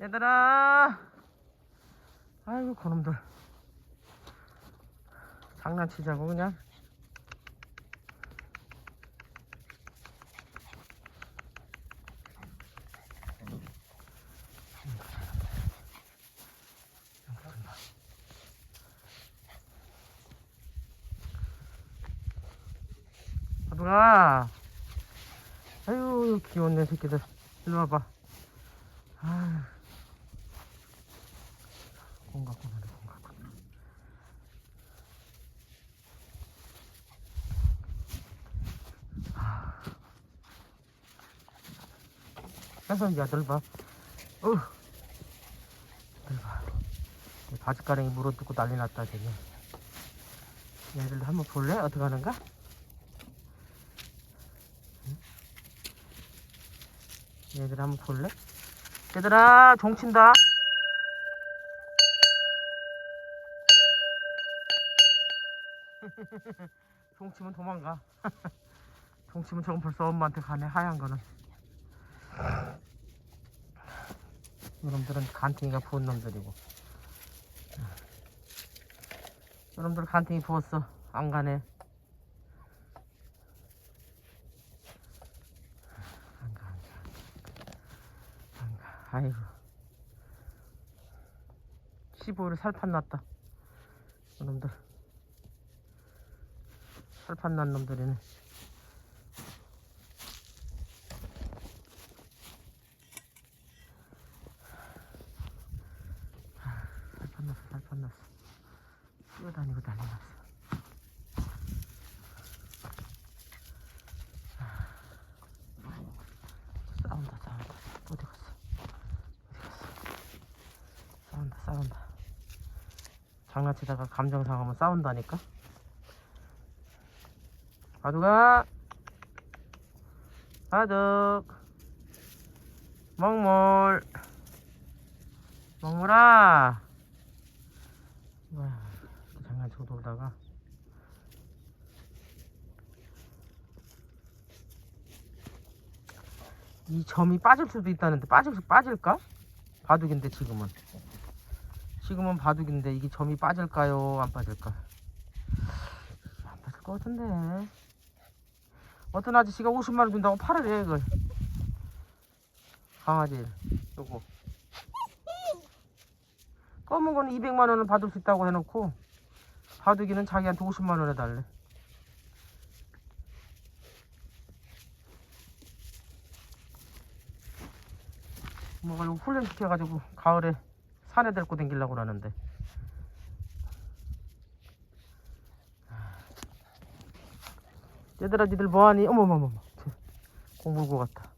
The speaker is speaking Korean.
얘들아. 아이고 그놈들. 장난치자고 그냥. 아들아 아유 귀여운 내 새끼들. 일로 와봐. 아유 공 갖고 나래 공 갖고 나 이 아들 봐. 어휴 아들 봐. 이 바지가랑이 물어뜯고 난리 났다 지금 얘들도 한번 볼래? 어떻게 하는가? 얘들 한번 볼래? 얘들아 종친다. 종치면 도망가. 종치면 저건 벌써 엄마한테 가네 하얀 거는 이놈들은 간팅이가 부은 놈들이고 이놈들 간팅이 부었어 안 가네 안 가, 안 가. 안 가. 아이고. 15일 살판 났다. 이놈들. 살판 난 놈들이네. 살판 났어, 살판 났어. 뛰어다니고 난리 났어. 싸운다 싸운다. 어디 갔어? 어디 갔어? 싸운다 싸운다. 장난치다가 감정 상하면 싸운다니까? 바둑아 바둑 먹물! 먹물아 또 장난치고 놀다가 이 점이 빠질 수도 있다는데 빠질 수 빠질까? 바둑인데 지금은 지금은 바둑인데 이게 점이 빠질까요? 안 빠질까? 안 빠질 것 같은데 어떤 아저씨가 50만 원 준다고 팔으래 이걸 강아지 요거 검은 거는 200만 원을 받을 수 있다고 해놓고 바둑이는 자기한테 50만 원에 달래. 뭐가 훈련시켜가지고 가을에 산에 데리고 댕기려고 그러는데. 얘들아 니들 뭐하니? 어머머머머. 공 물고 갔다